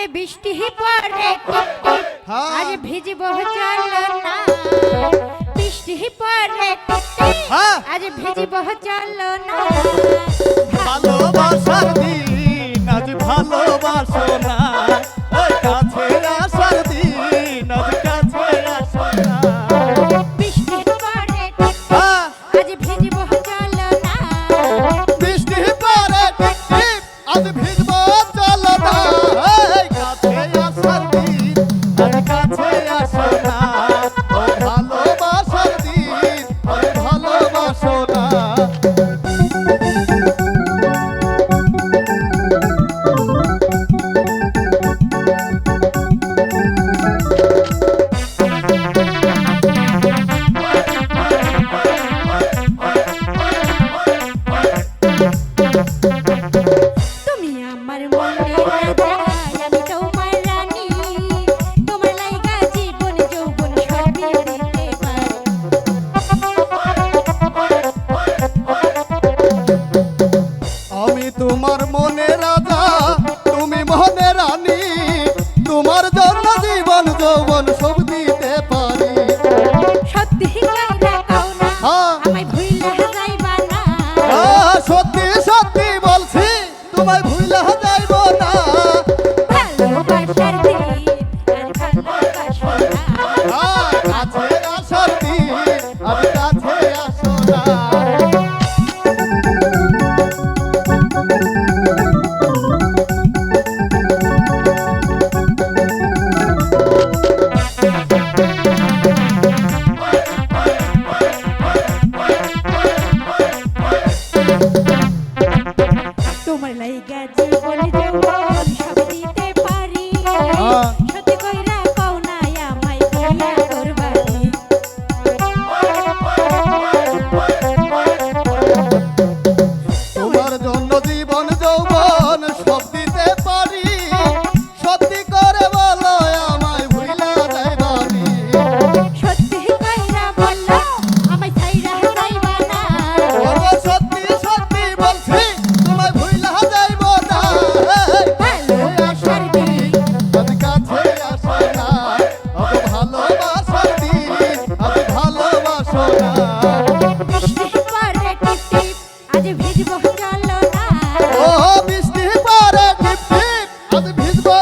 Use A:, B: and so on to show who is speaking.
A: আরে বৃষ্টি
B: পড়ে
A: আরে ভিজব চলো না। বৃষ্টি
B: পড়ে
A: আরে ভিজব চলো না।
B: ভালো।
A: one, one. ভালোবাসা সব দিতে পারি।
B: হ্যাঁ।
A: সত্যি কইরা কও না আমায় ভিজবো